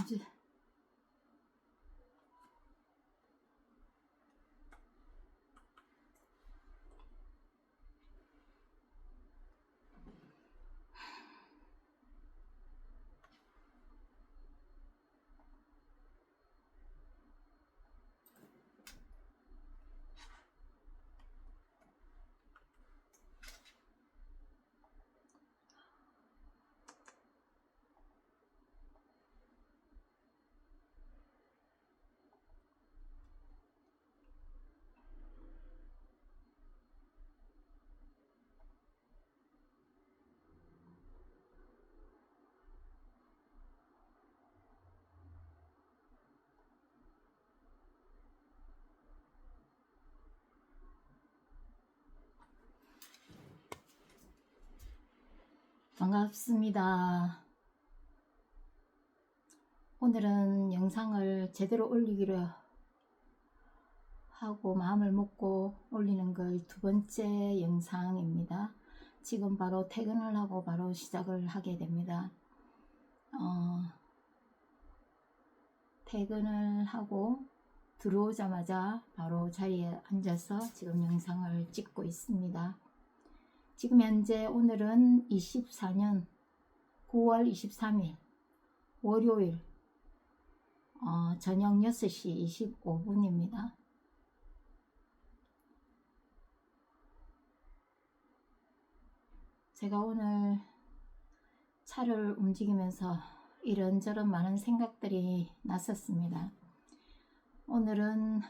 이제 반갑습니다. 오늘은 영상을 제대로 올리기로 하고 마음을 먹고 올리는 걸 두 번째 영상입니다. 지금 바로 퇴근을 하고 바로 시작을 하게 됩니다. 어, 퇴근을 하고 들어오자마자 바로 자리에 앉아서 지금 영상을 찍고 있습니다. 지금 현재 오늘은 24년 9월 23일 월요일 어, 저녁 6시 25분입니다. 제가 오늘 차를 움직이면서 이런저런 많은 생각들이 났었습니다. 오늘은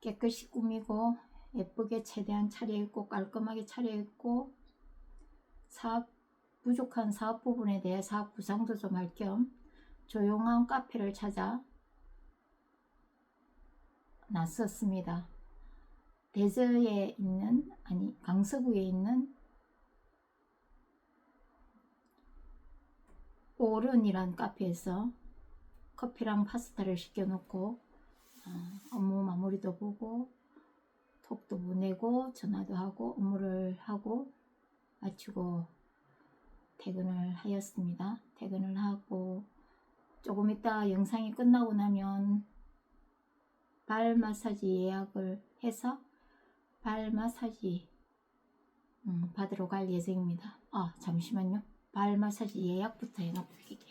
깨끗이 꾸미고 예쁘게 최대한 차려입고 깔끔하게 차려입고 사업 부족한 사업 부분에 대해 사업 구상도 좀 할 겸 조용한 카페를 찾아 났었습니다. 대저에 있는 아니 강서구에 있는 오른이란 카페에서 커피랑 파스타를 시켜놓고 어, 업무 마무리도 보고 톡도 보내고 전화도 하고 업무를 하고 마치고 퇴근을 하였습니다. 퇴근을 하고 조금 이따 영상이 끝나고 나면 발 마사지 예약을 해서 발 마사지 음, 받으러 갈 예정입니다. 아 잠시만요. 발 마사지 예약부터 해놓을게요.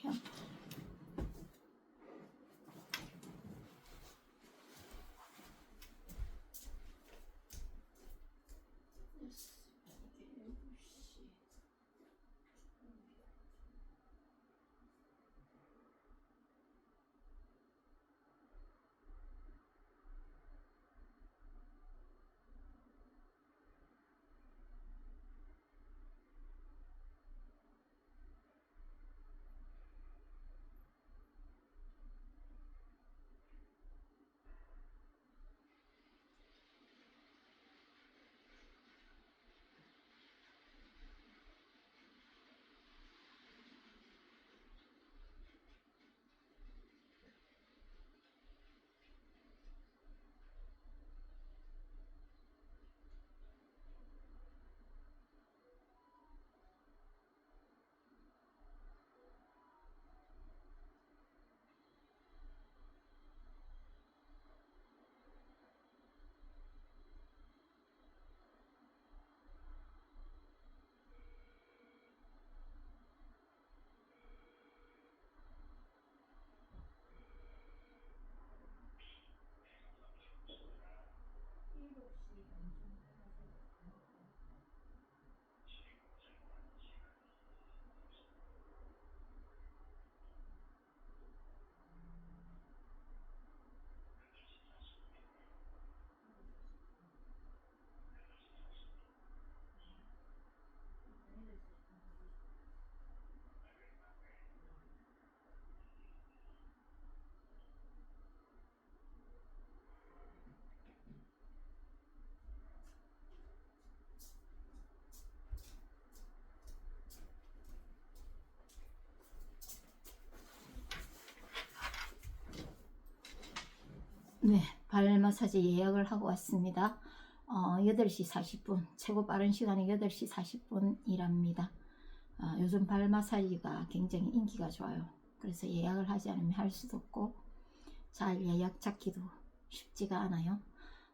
네, 발 마사지 예약을 하고 왔습니다. 어, 8시 40분, 최고 빠른 시간이 8시 40분이랍니다. 어, 요즘 발 마사지가 굉장히 인기가 좋아요. 그래서 예약을 하지 않으면 할 수도 없고 잘 예약 찾기도 쉽지가 않아요.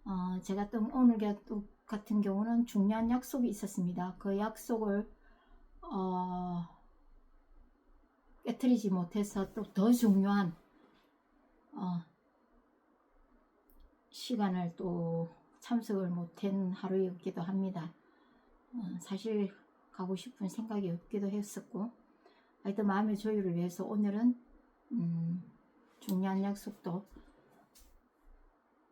어, 제가 또 오늘 같은 경우는 중요한 약속이 있었습니다. 그 약속을 어, 깨뜨리지 못해서 또 더 중요한 어, 시간을 또 참석을 못한 하루였기도 합니다. 어, 사실 가고 싶은 생각이 없기도 했었고 하여튼 마음의 조율을 위해서 오늘은 음, 중요한 약속도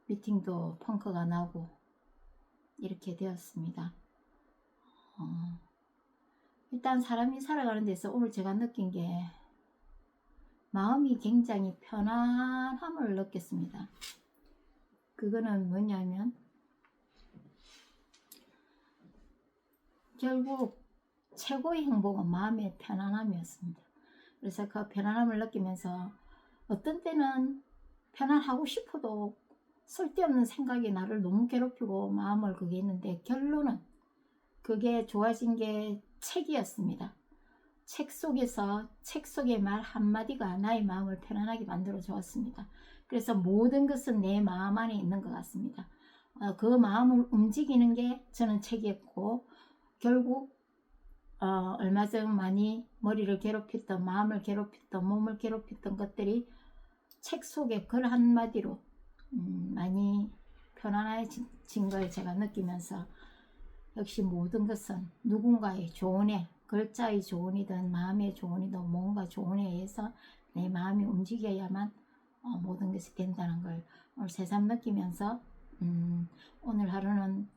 미팅도 펑크가 나고 이렇게 되었습니다. 어, 일단 사람이 살아가는 데서 오늘 제가 느낀 게 마음이 굉장히 편안함을 느꼈습니다. 그거는 뭐냐면 결국 최고의 행복은 마음의 편안함이었습니다. 그래서 그 편안함을 느끼면서 어떤 때는 편안하고 싶어도 쓸데없는 생각이 나를 너무 괴롭히고 마음을 그게 했는데 결론은 그게 좋아진 게 책이었습니다. 책 속에서 책 속의 말 한마디가 나의 마음을 편안하게 만들어 주었습니다. 그래서 모든 것은 내 마음 안에 있는 것 같습니다. 어, 그 마음을 움직이는 게 저는 책이었고 결국 어, 얼마 전 많이 머리를 괴롭혔던 마음을 괴롭혔던 몸을 괴롭혔던 것들이 책 속에 글 한마디로 음, 많이 편안해진 걸 제가 느끼면서 역시 모든 것은 누군가의 조언에 글자의 조언이든 마음의 조언이든 뭔가 조언에 의해서 내 마음이 움직여야만 어, 모든 것이 된다는 걸 오늘 새삼 느끼면서 음, 오늘 하루는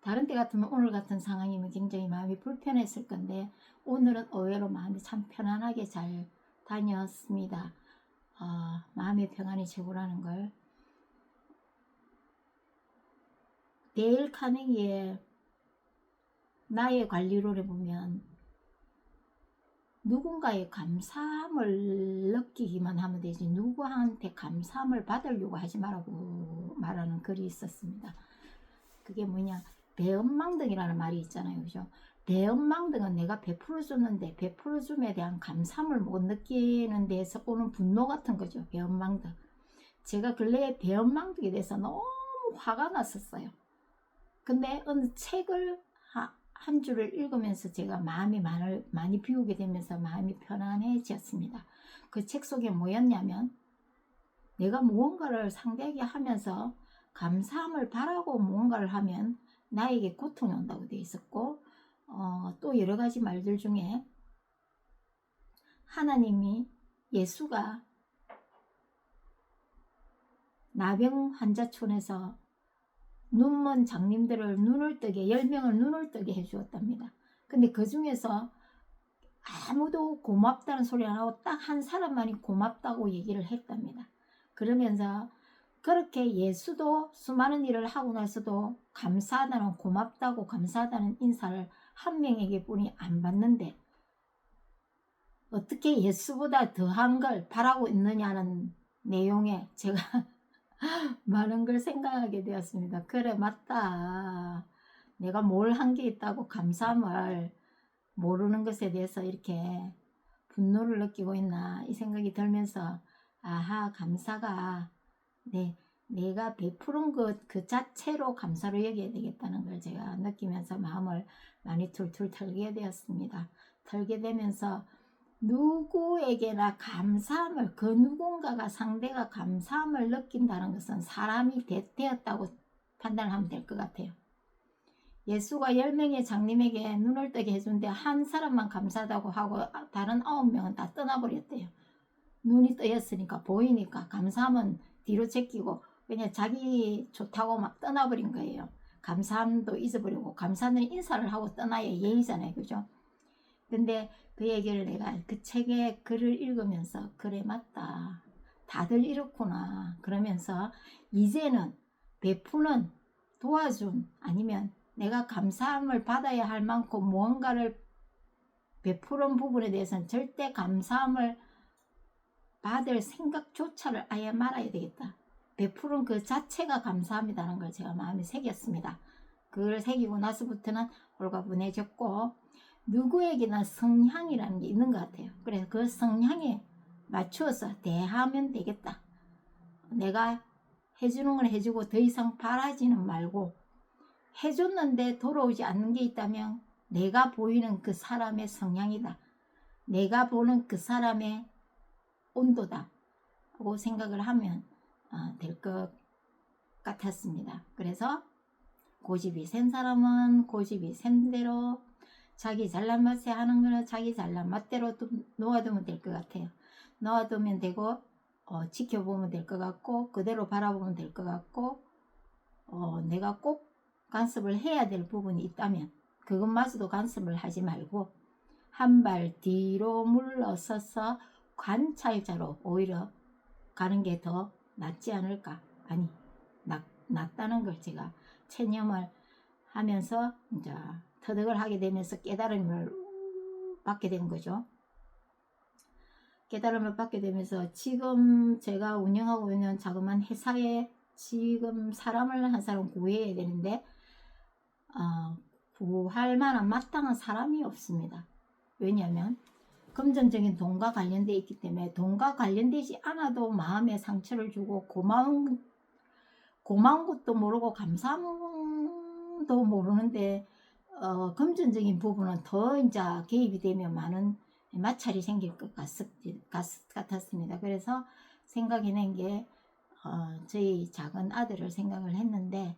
다른 때 같으면 오늘 같은 상황이면 굉장히 마음이 불편했을 건데 오늘은 의외로 마음이 참 편안하게 잘 다녔습니다. 어, 마음의 평안이 최고라는 걸 데일 카네기의 나의 관리론에 보면 누군가의 감사함을 느끼기만 하면 되지 누구한테 감사함을 받으려고 하지 말라고 말하는 글이 있었습니다. 그게 뭐냐 배은망덕이라는 말이 있잖아요. 그죠? 배은망덕은 내가 베풀어 줬는데 베풀어 줌에 대한 감사함을 못 느끼는 데에서 오는 분노 같은 거죠. 배은망덕. 제가 근래에 배은망덕에 대해서 너무 화가 났었어요. 근데 어느 책을 하, 한 줄을 읽으면서 제가 마음이 많이, 많이 비우게 되면서 마음이 편안해졌습니다. 그 책 속에 뭐였냐면 내가 무언가를 상대하게 하면서 감사함을 바라고 무언가를 하면 나에게 고통이 온다고 되어 있었고 어, 또 여러 가지 말들 중에 하나님이 예수가 나병 환자촌에서 눈먼 장님들을 눈을 뜨게 10명을 눈을 뜨게 해주었답니다. 근데 그 중에서 아무도 고맙다는 소리 안 하고 딱 한 사람만이 고맙다고 얘기를 했답니다. 그러면서 그렇게 예수도 수많은 일을 하고 나서도 감사하다는 고맙다고 감사하다는 인사를 한 명에게 뿐이 안 받는데 어떻게 예수보다 더한 걸 바라고 있느냐는 내용에 제가 많은 걸 생각하게 되었습니다. 그래 맞다. 내가 뭘 한 게 있다고 감사함을 모르는 것에 대해서 이렇게 분노를 느끼고 있나 이 생각이 들면서 아하 감사가 네, 내가 베푸른 것그 자체로 감사로 여겨야 되겠다는 걸 제가 느끼면서 마음을 많이 툴툴 털게 되었습니다. 털게 되면서 누구에게나 감사함을 그 누군가가 상대가 감사함을 느낀다는 것은 사람이 되었다고 판단하면 될 것 같아요. 예수가 10명의 장님에게 눈을 뜨게 해준데 한 사람만 감사하다고 하고 다른 9명은 다 떠나버렸대요. 눈이 뜨였으니까 보이니까 감사함은 뒤로 제끼고 그냥 자기 좋다고 막 떠나버린 거예요. 감사함도 잊어버리고 감사는 인사를 하고 떠나야 예의잖아요. 그죠? 근데 그 얘기를 내가 그 책에 글을 읽으면서 그래 맞다. 다들 이렇구나. 그러면서 이제는 베푸는 도와준 아니면 내가 감사함을 받아야 할 만큼 무언가를 베푸는 부분에 대해서는 절대 감사함을 받을 생각조차를 아예 말아야 되겠다. 베푸는 그 자체가 감사합니다는 걸 제가 마음에 새겼습니다. 그걸 새기고 나서부터는 홀가분해졌고 누구에게나 성향이라는 게 있는 것 같아요. 그래서 그 성향에 맞추어서 대하면 되겠다. 내가 해주는 건 해주고 더 이상 바라지는 말고 해줬는데 돌아오지 않는 게 있다면 내가 보이는 그 사람의 성향이다. 내가 보는 그 사람의 온도다. 하고 생각을 하면 어, 될것 같았습니다. 그래서 고집이 센 사람은 고집이 센 대로 자기 잘난 맛에 하는 거는 자기 잘난 맛대로 좀 놓아두면 될 것 같아요. 놓아두면 되고 어, 지켜보면 될 것 같고 그대로 바라보면 될 것 같고 어, 내가 꼭 간섭을 해야 될 부분이 있다면 그것마저도 간섭을 하지 말고 한 발 뒤로 물러서서 관찰자로 오히려 가는 게 더 낫지 않을까 아니 낫, 낫다는 걸 제가 체념을 하면서 이제 터득을 하게 되면서 깨달음을 받게 된 거죠. 깨달음을 받게 되면서 지금 제가 운영하고 있는 자그마한 회사에 지금 사람을 한 사람 구해야 되는데 어, 구할 만한 마땅한 사람이 없습니다. 왜냐하면 금전적인 돈과 관련되어 있기 때문에 돈과 관련되지 않아도 마음에 상처를 주고 고마운 고마운 것도 모르고 감사함도 모르는데 어, 금전적인 부분은 더 이제 개입이 되면 많은 마찰이 생길 것 같, 같았습니다. 그래서 생각해낸 게 어, 저희 작은 아들을 생각을 했는데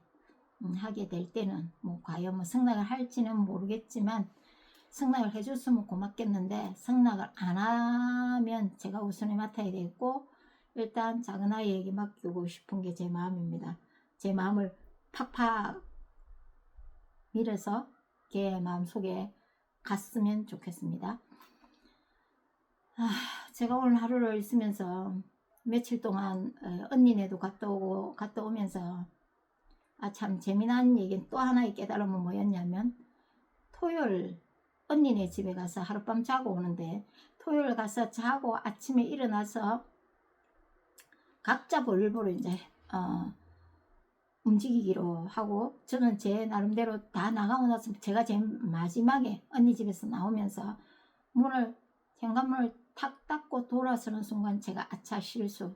음, 하게 될 때는 뭐 과연 뭐 승낙을 할지는 모르겠지만 승낙을 해줬으면 고맙겠는데 승낙을 안 하면 제가 우선에 맡아야 되겠고 일단 작은 아이에게 맡기고 싶은 게 제 마음입니다. 제 마음을 팍팍 밀어서 걔 마음속에 갔으면 좋겠습니다. 아, 제가 오늘 하루를 있으면서 며칠 동안 어, 언니네도 갔다 오고 갔다 오면서 아 참 재미난 얘기는 또 하나의 깨달음은 뭐였냐면 토요일 언니네 집에 가서 하룻밤 자고 오는데 토요일 가서 자고 아침에 일어나서 각자 볼일보로 이제 어, 움직이기로 하고 저는 제 나름대로 다 나가고 나서 제가 제일 마지막에 언니 집에서 나오면서 문을 현관문을 탁 닫고 돌아서는 순간 제가 아차 실수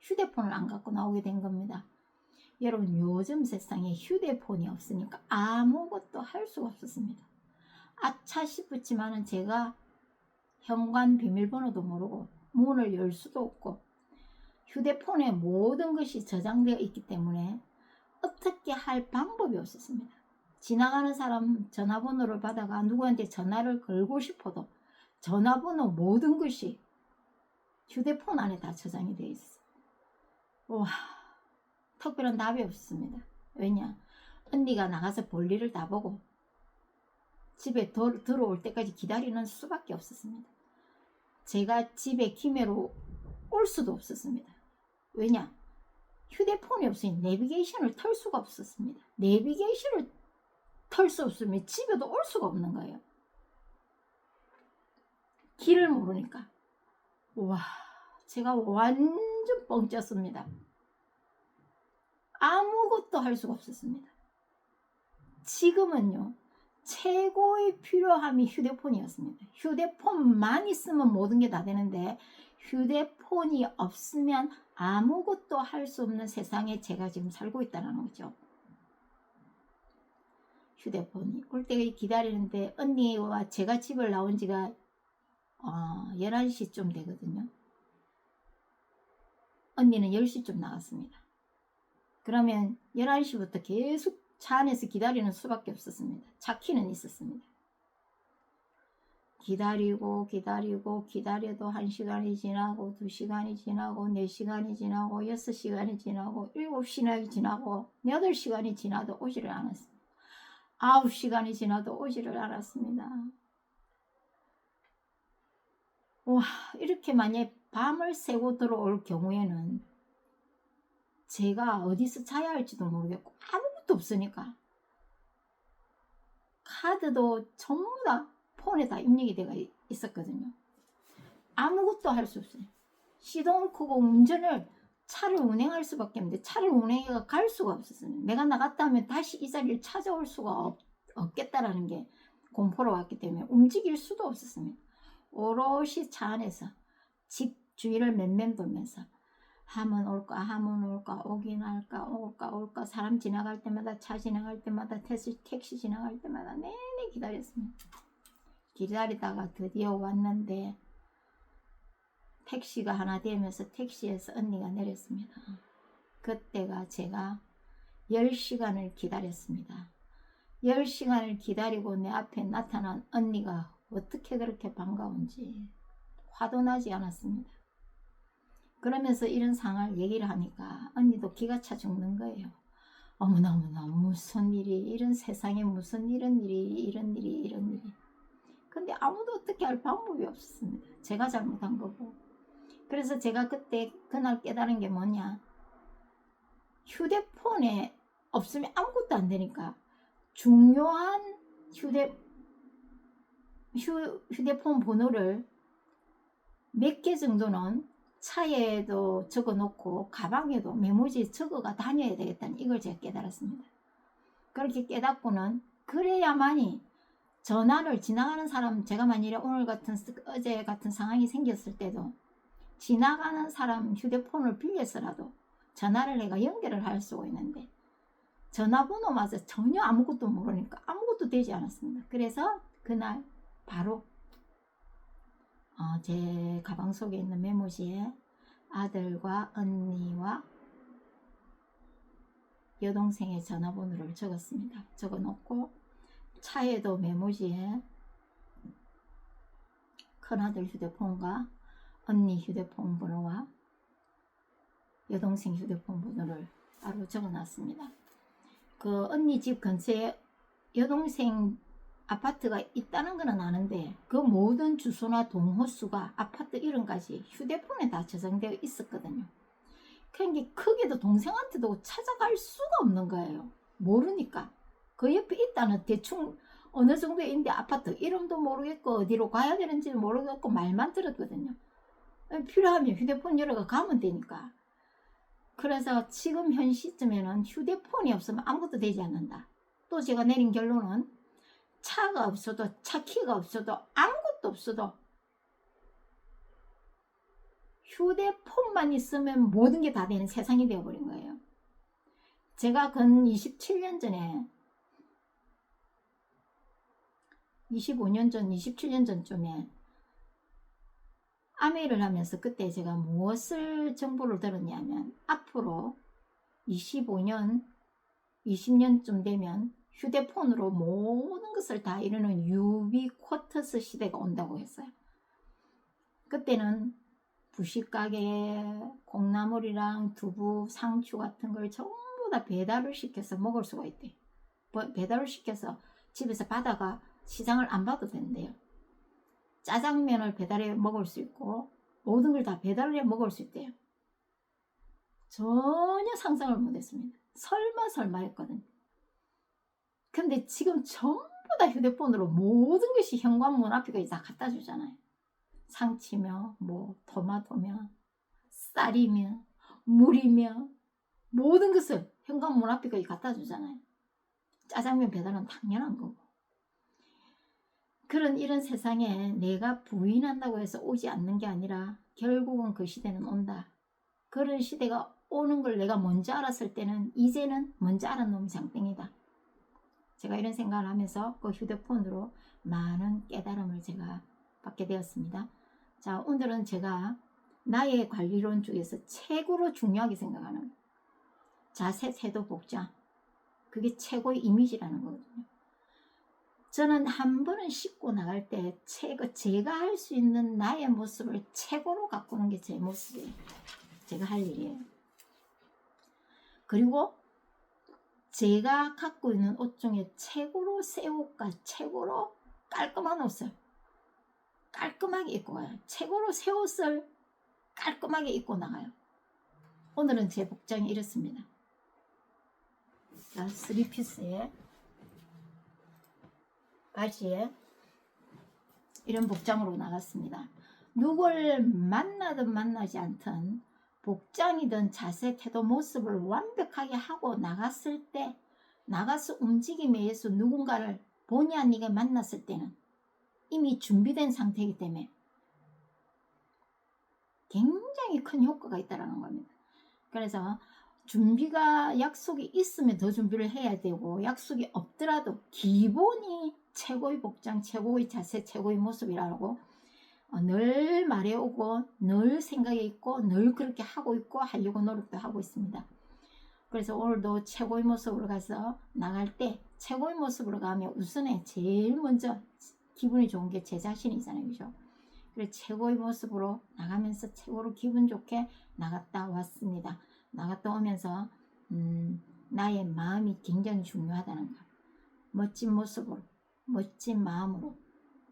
휴대폰을 안 갖고 나오게 된 겁니다. 여러분 요즘 세상에 휴대폰이 없으니까 아무것도 할 수가 없었습니다. 아차 싶었지만은 제가 현관 비밀번호도 모르고 문을 열 수도 없고 휴대폰에 모든 것이 저장되어 있기 때문에 어떻게 할 방법이 없었습니다. 지나가는 사람 전화번호를 받아가 누구한테 전화를 걸고 싶어도 전화번호 모든 것이 휴대폰 안에 다 저장이 되어 있어요. 와, 특별한 답이 없습니다. 왜냐? 언니가 나가서 볼 일을 다 보고 집에 도, 들어올 때까지 기다리는 수밖에 없었습니다. 제가 집에 기매로 올 수도 없었습니다. 왜냐? 휴대폰이 없으니 내비게이션을 털 수가 없었습니다. 내비게이션을 털 수 없으면 집에도 올 수가 없는 거예요. 길을 모르니까. 와, 제가 완전 뻥 쪘습니다. 아무것도 할 수가 없었습니다. 지금은요, 최고의 필요함이 휴대폰이었습니다. 휴대폰만 있으면 모든 게 다 되는데, 휴대폰이 없으면 아무것도 할 수 없는 세상에 제가 지금 살고 있다는 거죠. 휴대폰이 올 때까지 기다리는데 언니와 제가 집을 나온 지가 어, 11시쯤 되거든요. 언니는 10시쯤 나갔습니다. 그러면 11시부터 계속 차 안에서 기다리는 수밖에 없었습니다. 차 키는 있었습니다. 기다리고 기다리고 기다려도 1시간이 지나고 2시간이 지나고 4시간이 지나고 6시간이 지나고 7시간이 지나고 8시간이 지나도 오지를 않았습니다. 9시간이 지나도 오지를 않았습니다. 와 이렇게 만약 밤을 새고 들어올 경우에는 제가 어디서 자야 할지도 모르겠고 아무것도 없으니까 카드도 전부 다 폰에 다 입력이 되어 있었거든요. 아무것도 할 수 없어요. 시동을 끄고 운전을 차를 운행할 수밖에 없는데 차를 운행해가 갈 수가 없었어요. 내가 나갔다 하면 다시 이 자리를 찾아올 수가 없, 없겠다라는 게 공포로 왔기 때문에 움직일 수도 없었습니다. 오롯이 차 안에서 집 주위를 맴맴 돌면서 하면 올까 하면 올까 오긴 할까 올까 올까 사람 지나갈 때마다 차 지나갈 때마다 택시, 택시 지나갈 때마다 내내 기다렸습니다. 기다리다가 드디어 왔는데 택시가 하나 되면서 택시에서 언니가 내렸습니다. 그때가 제가 10시간을 기다렸습니다. 10시간을 기다리고 내 앞에 나타난 언니가 어떻게 그렇게 반가운지 화도 나지 않았습니다. 그러면서 이런 상황을 얘기를 하니까 언니도 기가 차 죽는 거예요. 어머나 어머나 무슨 일이 이런 세상에 무슨 이런 일이 이런 일이 이런 일이 근데 아무도 어떻게 할 방법이 없었습니다. 제가 잘못한 거고 그래서 제가 그때 그날 깨달은 게 뭐냐 휴대폰에 없으면 아무것도 안 되니까 중요한 휴대 휴, 휴대폰 번호를 몇 개 정도는 차에도 적어 놓고 가방에도 메모지에 적어가 다녀야 되겠다는 이걸 제가 깨달았습니다. 그렇게 깨닫고는 그래야만이 전화를 지나가는 사람 제가 만일에 오늘 같은 어제 같은 상황이 생겼을 때도 지나가는 사람 휴대폰을 빌려서라도 전화를 내가 연결을 할 수가 있는데 전화번호마저 전혀 아무것도 모르니까 아무것도 되지 않았습니다. 그래서 그날 바로 어, 제 가방 속에 있는 메모지에 아들과 언니와 여동생의 전화번호를 적었습니다. 적어 놓고 차에도 메모지에 큰아들 휴대폰과 언니 휴대폰 번호와 여동생 휴대폰 번호를 바로 적어 놨습니다. 그 언니 집 근처에 여동생 아파트가 있다는 건 아는데 그 모든 주소나 동호수가 아파트 이름까지 휴대폰에 다 저장되어 있었거든요. 그러니까 크게도 동생한테도 찾아갈 수가 없는 거예요. 모르니까. 그 옆에 있다는 대충 어느 정도 있는데 아파트 이름도 모르겠고 어디로 가야 되는지 모르겠고 말만 들었거든요. 필요하면 휴대폰 열어가 가면 되니까. 그래서 지금 현 시점에는 휴대폰이 없으면 아무것도 되지 않는다. 또 제가 내린 결론은 차가 없어도 차 키가 없어도 아무것도 없어도 휴대폰만 있으면 모든 게 다 되는 세상이 되어버린 거예요. 제가 근 27년 전에 25년 전, 27년 전쯤에 아메이를 하면서 그때 제가 무엇을 정보를 들었냐면 앞으로 25년, 20년쯤 되면 휴대폰으로 모든 것을 다 이루는 유비쿼터스 시대가 온다고 했어요. 그때는 부식가게, 콩나물이랑 두부, 상추 같은 걸 전부 다 배달을 시켜서 먹을 수가 있대. 배달을 시켜서 집에서 받아가 시장을 안 봐도 된대요. 짜장면을 배달해 먹을 수 있고 모든 걸 다 배달해 먹을 수 있대요. 전혀 상상을 못했습니다. 설마 설마 했거든요. 근데 지금 전부 다 휴대폰으로 모든 것이 현관문 앞에 다 갖다 주잖아요. 상치며, 뭐, 토마토며, 쌀이며, 물이며, 모든 것을 현관문 앞에 갖다 주잖아요. 짜장면 배달은 당연한 거고. 그런 이런 세상에 내가 부인한다고 해서 오지 않는 게 아니라 결국은 그 시대는 온다. 그런 시대가 오는 걸 내가 먼저 알았을 때는 이제는 먼저 알은 놈이 장땡이다. 제가 이런 생각을 하면서 그 휴대폰으로 많은 깨달음을 제가 받게 되었습니다. 자, 오늘은 제가 나의 관리론 중에서 최고로 중요하게 생각하는 자세, 태도, 복장. 그게 최고의 이미지라는 거거든요. 저는 한 번은 씻고 나갈 때 최고, 제가 할 수 있는 나의 모습을 최고로 가꾸는 게 제 모습이에요. 제가 할 일이에요. 그리고 제가 갖고 있는 옷 중에 최고로 새 옷과 최고로 깔끔한 옷을 깔끔하게 입고 가요. 최고로 새 옷을 깔끔하게 입고 나가요. 오늘은 제 복장이 이렇습니다. 자, 3피스에 바지에 이런 복장으로 나갔습니다. 누굴 만나든 만나지 않든 복장이든 자세, 태도, 모습을 완벽하게 하고 나갔을 때 나가서 움직임에 의해서 누군가를 본의 아니게 만났을 때는 이미 준비된 상태이기 때문에 굉장히 큰 효과가 있다라는 겁니다. 그래서 준비가 약속이 있으면 더 준비를 해야 되고 약속이 없더라도 기본이 최고의 복장, 최고의 자세, 최고의 모습이라고 어, 늘 말해오고 늘 생각에 있고 늘 그렇게 하고 있고 하려고 노력도 하고 있습니다. 그래서 오늘도 최고의 모습으로 가서 나갈 때 최고의 모습으로 가면 우선에 제일 먼저 기분이 좋은 게 제 자신이잖아요. 그죠? 그래서 최고의 모습으로 나가면서 최고로 기분 좋게 나갔다 왔습니다. 나갔다 오면서 음, 나의 마음이 굉장히 중요하다는 거. 멋진 모습으로, 멋진 마음으로,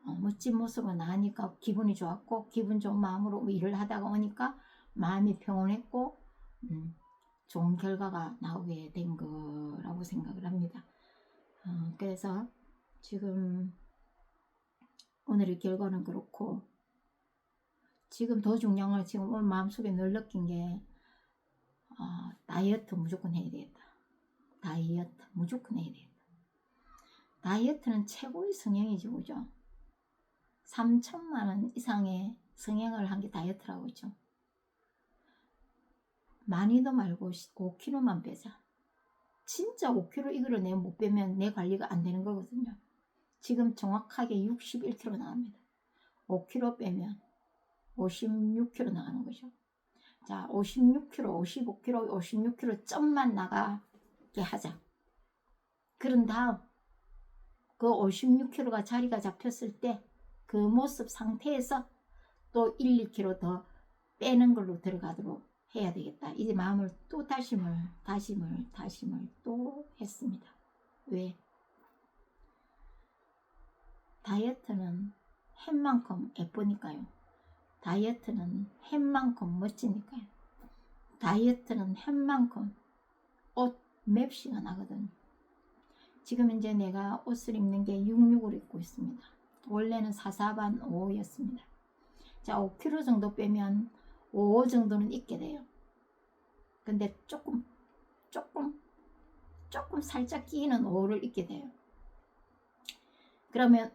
어, 멋진 모습으로 나가니까 기분이 좋았고 기분 좋은 마음으로 일을 하다가 오니까 마음이 평온했고 음, 좋은 결과가 나오게 된 거라고 생각을 합니다. 어, 그래서 지금 오늘의 결과는 그렇고 지금 더 중요한 건 지금 오늘 마음속에 늘 느낀 게 어, 다이어트 무조건 해야 되겠다. 다이어트 무조건 해야 되겠다. 다이어트는 최고의 성형이죠, 그죠? 3천만 원 이상의 성형을 한 게 다이어트라고 있죠. 많이도 말고 5kg만 빼자. 진짜 5kg 이거를 내가 못 빼면 내 관리가 안 되는 거거든요. 지금 정확하게 61kg 나갑니다. 5kg 빼면 56kg 나가는 거죠. 자, 56kg, 55kg, 56kg 점만 나가게 하자. 그런 다음 그 56kg가 자리가 잡혔을 때 그 모습 상태에서 또 1, 2kg 더 빼는 걸로 들어가도록 해야 되겠다. 이제 마음을 또 다짐을, 다짐을, 다짐을 또 했습니다. 왜? 다이어트는 햄만큼 예쁘니까요. 다이어트는 햄만큼 멋지니까요. 다이어트는 햄만큼 옷 맵시가 나거든. 지금 이제 내가 옷을 입는 게 66을 입고 있습니다. 원래는 44반 5였습니다. 자, 5kg 정도 빼면 5 정도는 입게 돼요. 근데 조금, 조금, 조금 살짝 끼는 5를 입게 돼요. 그러면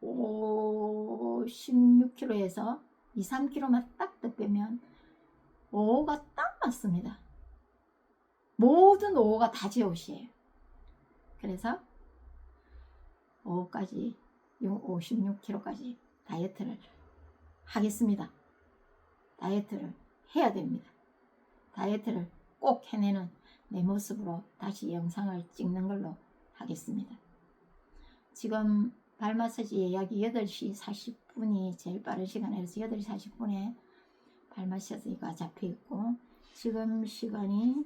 5, 16kg에서 2, 3kg만 딱 더 빼면 5가 딱 맞습니다. 모든 5가 다 제 옷이에요. 그래서 5까지 56kg까지 다이어트를 하겠습니다. 다이어트를 해야 됩니다. 다이어트를 꼭 해내는 내 모습으로 다시 영상을 찍는 걸로 하겠습니다. 지금 발 마사지 예약이 8시 40분이 제일 빠른 시간이라서 8시 40분에 발 마사지가 잡혀 있고 지금 시간이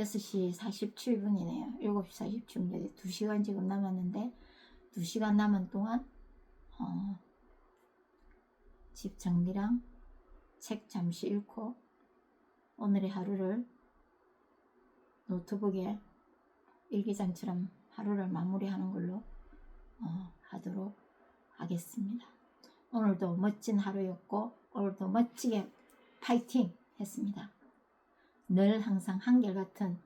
6시 47분이네요. 7시 47분. 2시간 지금 남았는데 2시간 남은 동안 어, 집 정리랑 책 잠시 읽고 오늘의 하루를 노트북에 일기장처럼 하루를 마무리하는 걸로 어, 하도록 하겠습니다. 오늘도 멋진 하루였고 오늘도 멋지게 파이팅 했습니다. 늘 항상 한결같은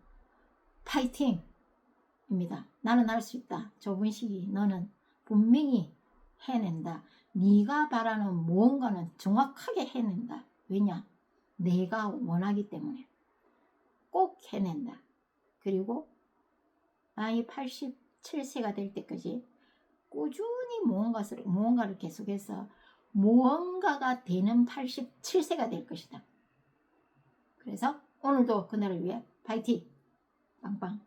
파이팅입니다. 나는 할 수 있다. 시기 너는 분명히 해낸다. 네가 바라는 무언가는 정확하게 해낸다. 왜냐? 내가 원하기 때문에 꼭 해낸다. 그리고 나이 87세가 될 때까지 꾸준히 무언가를, 무언가를 계속해서 무언가가 되는 87세가 될 것이다. 그래서 오늘도 그날을 위해 파이팅! 빵빵!